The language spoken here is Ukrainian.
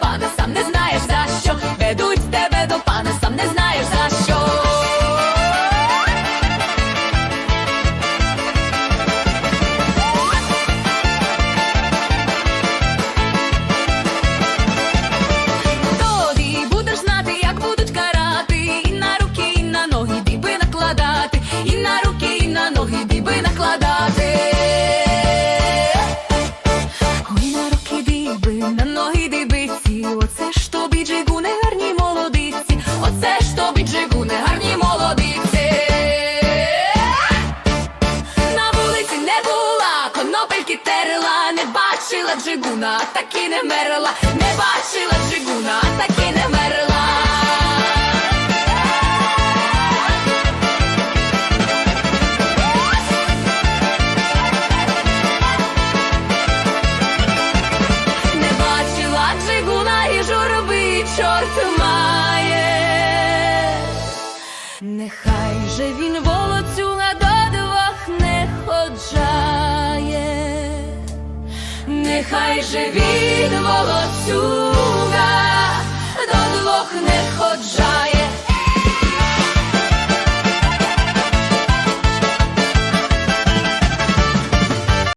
пана, сам не знаєш за що. Ведуть тебе до пана, сам не знаєш за що. Тоді будеш знати, як будуть карати, і на руки, на ноги діби накладати, і на руки, на ноги діби накладати. На руки на ноги джигуни гарні молодиці, оце ж тобі джигуни гарні молодиці. На вулиці не була, конопельки терла, не бачила джигуна, так і не мерла, не бачила Нехай же він волоцю на до двох не ходжає, нехай же він волоцю